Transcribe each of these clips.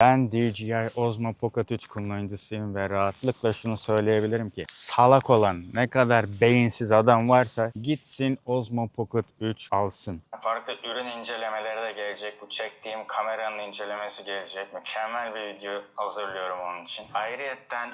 Ben DJI Osmo Pocket 3 kullanıcısıyım ve rahatlıkla şunu söyleyebilirim ki salak olan ne kadar beyinsiz adam varsa gitsin Osmo Pocket 3 alsın. Farklı ürün incelemeleri de gelecek. Bu çektiğim kameranın incelemesi gelecek. Mükemmel bir video hazırlıyorum onun için. Ayrıyetten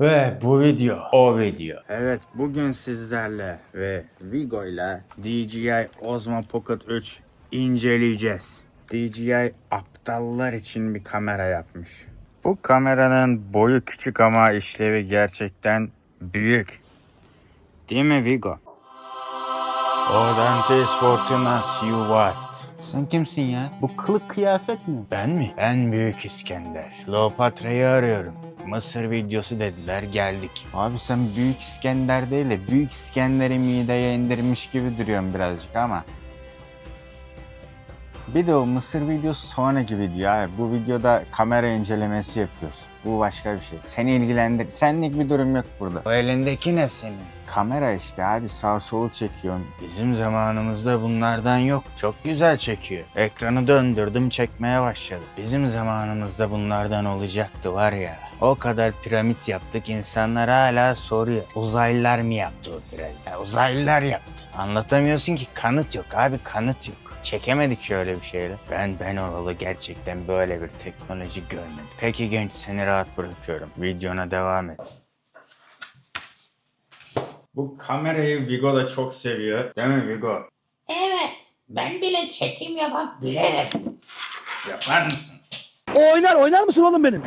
ve bu video o video. Evet bugün sizlerle ve Vigo ile DJI Osmo Pocket 3 inceleyeceğiz. DJI aptallar için bir kamera yapmış. Bu kameranın boyu küçük ama işlevi gerçekten büyük. Değil mi Vigo? Odantes Fortunas you what? Sen kimsin ya? Bu kılık kıyafet mi? Ben mi? Ben Büyük İskender. Kleopatra'yı arıyorum. Mısır videosu dediler geldik. Abi sen Büyük İskender değil de Büyük İskender'i mideye indirmiş gibi duruyorsun birazcık ama. Bir de o Mısır videosu sonraki video abi. Bu videoda kamera incelemesi yapıyoruz. Bu başka bir şey. Seni ilgilendir. Senlik bir durum yok burada. O elindeki ne senin? Kamera işte abi sağ solu çekiyorsun. Bizim zamanımızda bunlardan yok. Çok güzel çekiyor. Ekranı döndürdüm çekmeye başladı. Bizim zamanımızda bunlardan olacaktı var ya. O kadar piramit yaptık insanlar hala soruyor. Uzaylılar mı yaptı o piramit? Ya uzaylılar yaptı. Anlatamıyorsun ki kanıt yok abi kanıt yok. Çekemedik şöyle bir şeyle. Ben ben olalı gerçekten böyle bir teknoloji görmedim. Peki genç seni rahat bırakıyorum. Videona devam et. Bu kamerayı Vigo da çok seviyor. Değil mi Vigo? Evet, ben bile çekim yapabilirim. Yapar mısın? O oynar oynar mısın oğlum benim?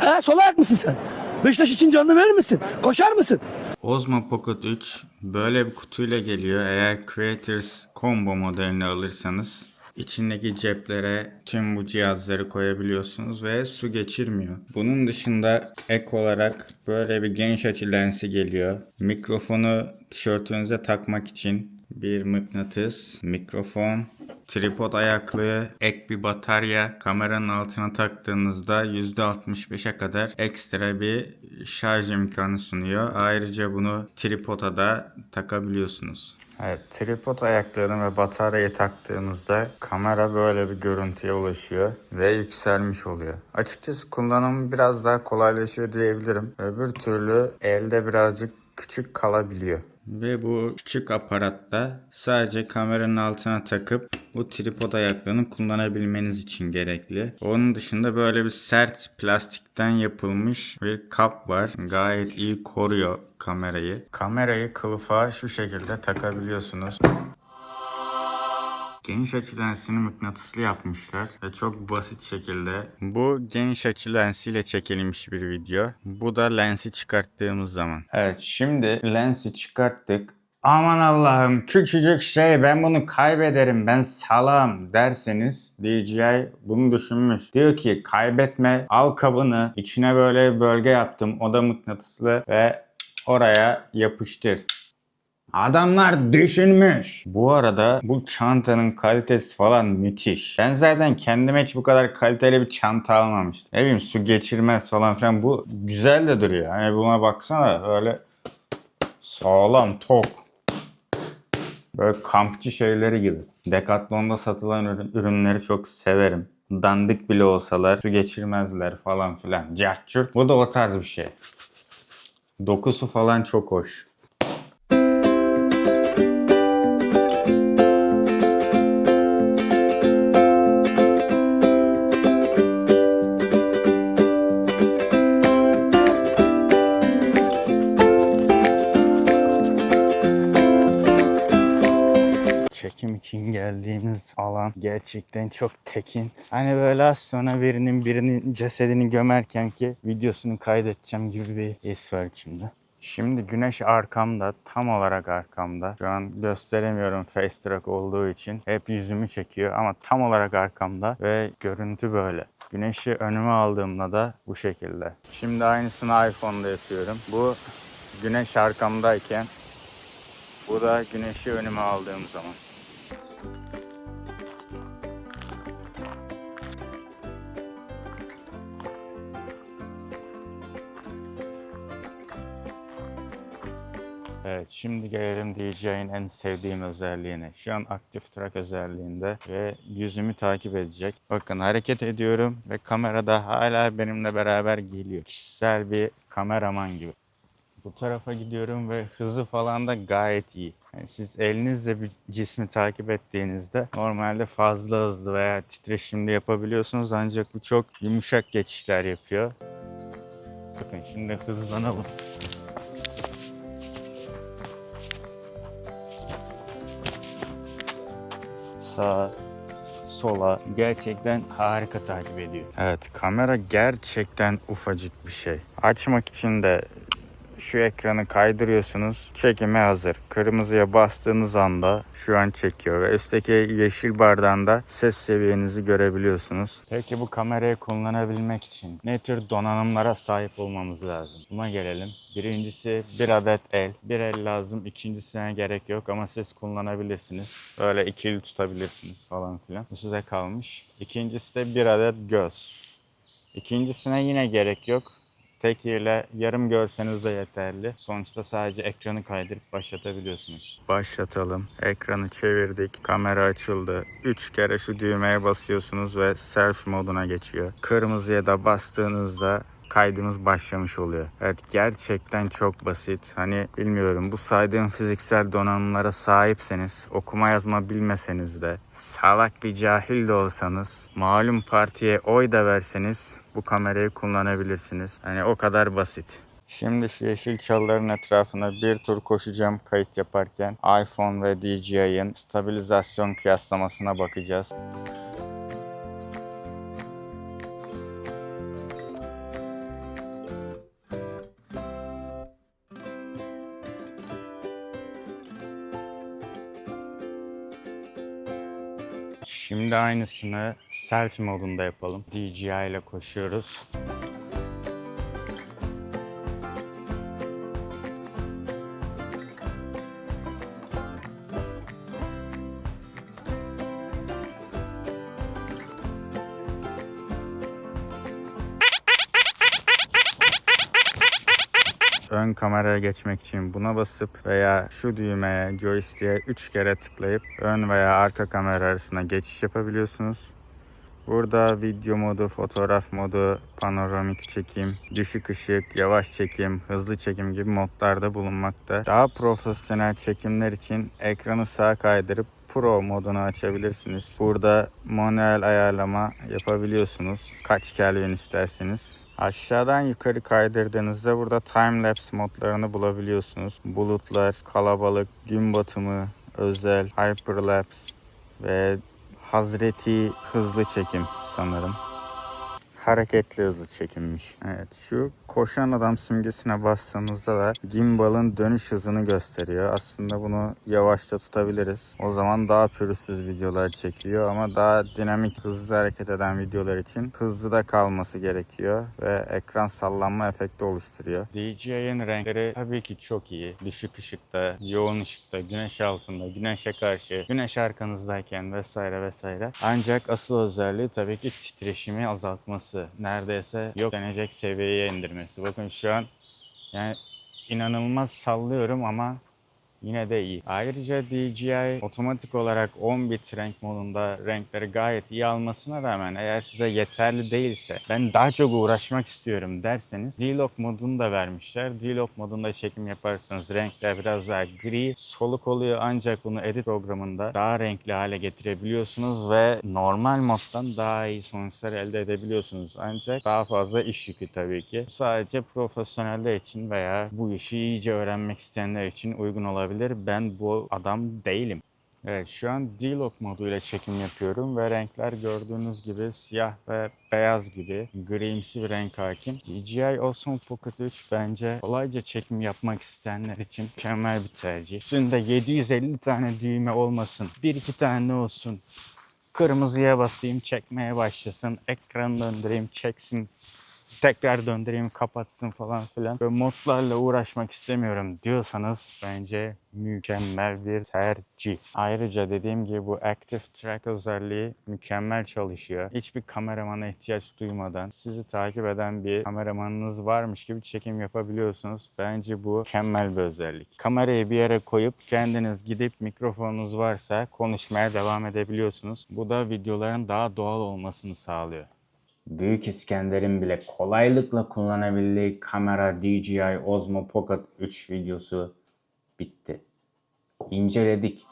He sol ayak mısın sen? Beşiktaş için canını verir misin? Koşar mısın? Osmo Pocket 3 böyle bir kutuyla geliyor. Eğer Creators Combo modelini alırsanız içindeki ceplere tüm bu cihazları koyabiliyorsunuz ve su geçirmiyor. Bunun dışında ek olarak böyle bir geniş açı lensi geliyor. Mikrofonu tişörtünüze takmak için bir mıknatıs, mikrofon, tripod ayaklığı, ek bir batarya, kameranın altına taktığınızda %65'e kadar ekstra bir şarj imkanı sunuyor. Ayrıca bunu tripoda da takabiliyorsunuz. Evet, tripod ayaklarını ve bataryayı taktığınızda kamera böyle bir görüntüye ulaşıyor ve yükselmiş oluyor. Açıkçası kullanımı biraz daha kolaylaşıyor diyebilirim. Öbür türlü elde birazcık küçük kalabiliyor. Ve bu küçük aparatta sadece kameranın altına takıp bu tripod ayaklarını kullanabilmeniz için gerekli. Onun dışında böyle bir sert plastikten yapılmış bir kap var. Gayet iyi koruyor kamerayı. Kamerayı kılıfa şu şekilde takabiliyorsunuz. Geniş açı lensini mıknatıslı yapmışlar ve çok basit şekilde bu geniş açı lensiyle çekilmiş bir video. Bu da lensi çıkarttığımız zaman. Evet şimdi lensi çıkarttık. Aman Allah'ım küçücük şey ben bunu kaybederim ben salam derseniz DJI bunu düşünmüş. Diyor ki kaybetme al kabını içine böyle bir bölge yaptım o da mıknatıslı ve oraya yapıştır. Adamlar düşünmüş. Bu arada bu çantanın kalitesi falan müthiş. Ben zaten kendime hiç bu kadar kaliteli bir çanta almamıştım. Ne bileyim su geçirmez falan filan. Bu güzel de duruyor. Hani buna baksana öyle sağlam tok. Böyle kampçı şeyleri gibi. Decathlon'da satılan ürün- ürünleri çok severim. Dandik bile olsalar su geçirmezler falan filan. Cartçurt. Bu da o tarz bir şey. Dokusu falan çok hoş. Çekim için geldiğimiz alan gerçekten çok tekin. Hani böyle az sonra birinin birinin cesedini gömerken ki videosunu kaydedeceğim gibi bir his var içimde. Şimdi güneş arkamda, tam olarak arkamda. Şu an gösteremiyorum face track olduğu için. Hep yüzümü çekiyor ama tam olarak arkamda ve görüntü böyle. Güneşi önüme aldığımda da bu şekilde. Şimdi aynısını iPhone'da yapıyorum. Bu güneş arkamdayken bu da güneşi önüme aldığım zaman. Evet şimdi gelelim DJI'nin en sevdiğim özelliğine. Şu an aktif track özelliğinde ve yüzümü takip edecek. Bakın hareket ediyorum ve kamerada hala benimle beraber geliyor. Kişisel bir kameraman gibi. Bu tarafa gidiyorum ve hızı falan da gayet iyi. Yani siz elinizle bir cismi takip ettiğinizde normalde fazla hızlı veya titreşimli yapabiliyorsunuz ancak bu çok yumuşak geçişler yapıyor. Bakın şimdi hızlanalım. Sağa, sola gerçekten harika takip ediyor. Evet kamera gerçekten ufacık bir şey. Açmak için de şu ekranı kaydırıyorsunuz. Çekime hazır. Kırmızıya bastığınız anda şu an çekiyor ve üstteki yeşil bardan da ses seviyenizi görebiliyorsunuz. Peki bu kamerayı kullanabilmek için ne tür donanımlara sahip olmamız lazım? Buna gelelim. Birincisi bir adet el. Bir el lazım. İkincisine gerek yok ama siz kullanabilirsiniz. Böyle ikili tutabilirsiniz falan filan. Bu size kalmış. İkincisi de bir adet göz. İkincisine yine gerek yok. Tek ile yarım görseniz de yeterli. Sonuçta sadece ekranı kaydırıp başlatabiliyorsunuz. Başlatalım. Ekranı çevirdik. Kamera açıldı. 3 kere şu düğmeye basıyorsunuz ve selfie moduna geçiyor. Kırmızıya da bastığınızda kaydımız başlamış oluyor. Evet gerçekten çok basit. Hani bilmiyorum bu saydığım fiziksel donanımlara sahipseniz, okuma yazma bilmeseniz de, salak bir cahil de olsanız, malum partiye oy da verseniz bu kamerayı kullanabilirsiniz. Hani o kadar basit. Şimdi şu yeşil çalıların etrafına bir tur koşacağım kayıt yaparken. iPhone ve DJI'ın stabilizasyon kıyaslamasına bakacağız. Şimdi aynısını selfie modunda yapalım. DJI ile koşuyoruz. Ön kameraya geçmek için buna basıp veya şu düğmeye joystick'e 3 kere tıklayıp ön veya arka kamera arasında geçiş yapabiliyorsunuz. Burada video modu, fotoğraf modu, panoramik çekim, düşük ışık, yavaş çekim, hızlı çekim gibi modlarda bulunmakta. Daha profesyonel çekimler için ekranı sağa kaydırıp Pro modunu açabilirsiniz. Burada manuel ayarlama yapabiliyorsunuz. Kaç Kelvin isterseniz. Aşağıdan yukarı kaydırdığınızda burada time lapse modlarını bulabiliyorsunuz. Bulutlar, kalabalık, gün batımı, özel, hyperlapse ve Hazreti hızlı çekim sanırım. Hareketli hızlı çekilmiş. Evet şu koşan adam simgesine bastığınızda da gimbal'ın dönüş hızını gösteriyor. Aslında bunu yavaşta tutabiliriz. O zaman daha pürüzsüz videolar çekiyor ama daha dinamik hızlı hareket eden videolar için hızlı da kalması gerekiyor ve ekran sallanma efekti oluşturuyor. DJI'nin renkleri tabii ki çok iyi. Düşük ışıkta, yoğun ışıkta, güneş altında, güneşe karşı, güneş arkanızdayken vesaire vesaire. Ancak asıl özelliği tabii ki titreşimi azaltması. Neredeyse yok denecek seviyeye indirmesi. Bakın şu an yani inanılmaz sallıyorum ama yine de iyi. Ayrıca DJI otomatik olarak 10 bit renk modunda renkleri gayet iyi almasına rağmen eğer size yeterli değilse ben daha çok uğraşmak istiyorum derseniz D-Lock modunu da vermişler. D-Lock modunda çekim yaparsanız renkler biraz daha gri, soluk oluyor ancak bunu edit programında daha renkli hale getirebiliyorsunuz ve normal moddan daha iyi sonuçlar elde edebiliyorsunuz. Ancak daha fazla iş yükü tabii ki. Sadece profesyoneller için veya bu işi iyice öğrenmek isteyenler için uygun olabilir. Ben bu adam değilim. Evet şu an D-Lock moduyla çekim yapıyorum ve renkler gördüğünüz gibi siyah ve beyaz gibi grimsi bir renk hakim. DJI Osmo Pocket 3 bence kolayca çekim yapmak isteyenler için mükemmel bir tercih. Üstünde 750 tane düğme olmasın, bir iki tane olsun. Kırmızıya basayım çekmeye başlasın, ekranı döndüreyim çeksin tekrar döndüreyim kapatsın falan filan. Böyle modlarla uğraşmak istemiyorum diyorsanız bence mükemmel bir tercih. Ayrıca dediğim gibi bu Active Track özelliği mükemmel çalışıyor. Hiçbir kameramana ihtiyaç duymadan sizi takip eden bir kameramanınız varmış gibi çekim yapabiliyorsunuz. Bence bu mükemmel bir özellik. Kamerayı bir yere koyup kendiniz gidip mikrofonunuz varsa konuşmaya devam edebiliyorsunuz. Bu da videoların daha doğal olmasını sağlıyor. Büyük İskender'in bile kolaylıkla kullanabildiği kamera DJI Osmo Pocket 3 videosu bitti. İnceledik.